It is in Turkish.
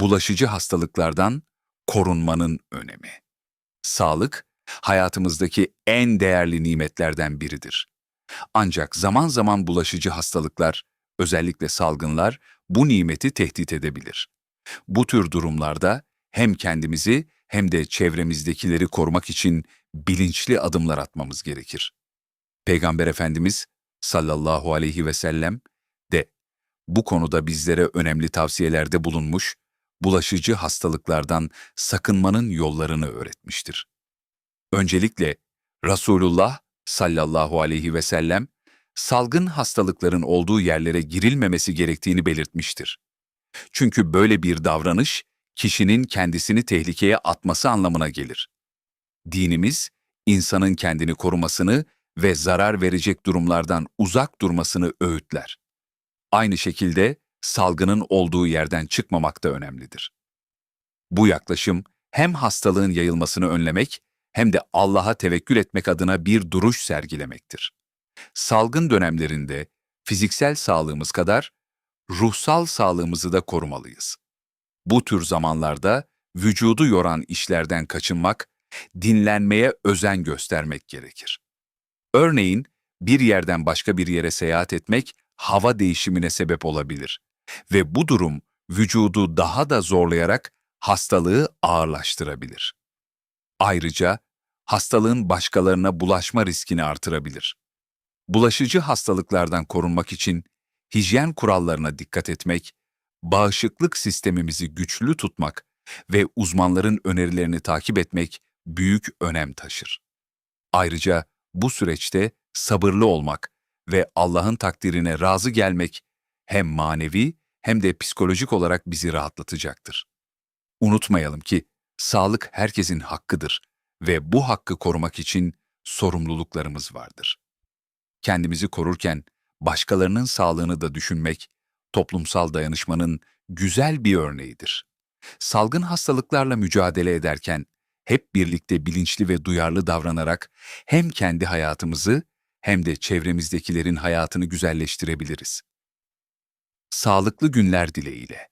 bulaşıcı hastalıklardan korunmanın önemi. Sağlık, hayatımızdaki en değerli nimetlerden biridir. Ancak zaman zaman bulaşıcı hastalıklar, özellikle salgınlar, bu nimeti tehdit edebilir. Bu tür durumlarda hem kendimizi hem de çevremizdekileri korumak için bilinçli adımlar atmamız gerekir. Peygamber Efendimiz sallallahu aleyhi ve sellem de bu konuda bizlere önemli tavsiyelerde bulunmuş, bulaşıcı hastalıklardan sakınmanın yollarını öğretmiştir. Öncelikle Resulullah sallallahu aleyhi ve sellem salgın hastalıkların olduğu yerlere girilmemesi gerektiğini belirtmiştir. Çünkü böyle bir davranış kişinin kendisini tehlikeye atması anlamına gelir. Dinimiz insanın kendini korumasını ve zarar verecek durumlardan uzak durmasını öğütler. Aynı şekilde salgının olduğu yerden çıkmamak da önemlidir. Bu yaklaşım hem hastalığın yayılmasını önlemek hem de Allah'a tevekkül etmek adına bir duruş sergilemektir. Salgın dönemlerinde fiziksel sağlığımız kadar ruhsal sağlığımızı da korumalıyız. Bu tür zamanlarda vücudu yoran işlerden kaçınmak, dinlenmeye özen göstermek gerekir. Örneğin bir yerden başka bir yere seyahat etmek hava değişimine sebep olabilir ve bu durum vücudu daha da zorlayarak hastalığı ağırlaştırabilir. Ayrıca hastalığın başkalarına bulaşma riskini artırabilir. Bulaşıcı hastalıklardan korunmak için hijyen kurallarına dikkat etmek, bağışıklık sistemimizi güçlü tutmak ve uzmanların önerilerini takip etmek büyük önem taşır. Ayrıca bu süreçte sabırlı olmak ve Allah'ın takdirine razı gelmek hem manevi hem de psikolojik olarak bizi rahatlatacaktır. Unutmayalım ki sağlık herkesin hakkıdır ve bu hakkı korumak için sorumluluklarımız vardır. Kendimizi korurken başkalarının sağlığını da düşünmek toplumsal dayanışmanın güzel bir örneğidir. Salgın hastalıklarla mücadele ederken hep birlikte bilinçli ve duyarlı davranarak hem kendi hayatımızı hem de çevremizdekilerin hayatını güzelleştirebiliriz. Sağlıklı günler dileğiyle.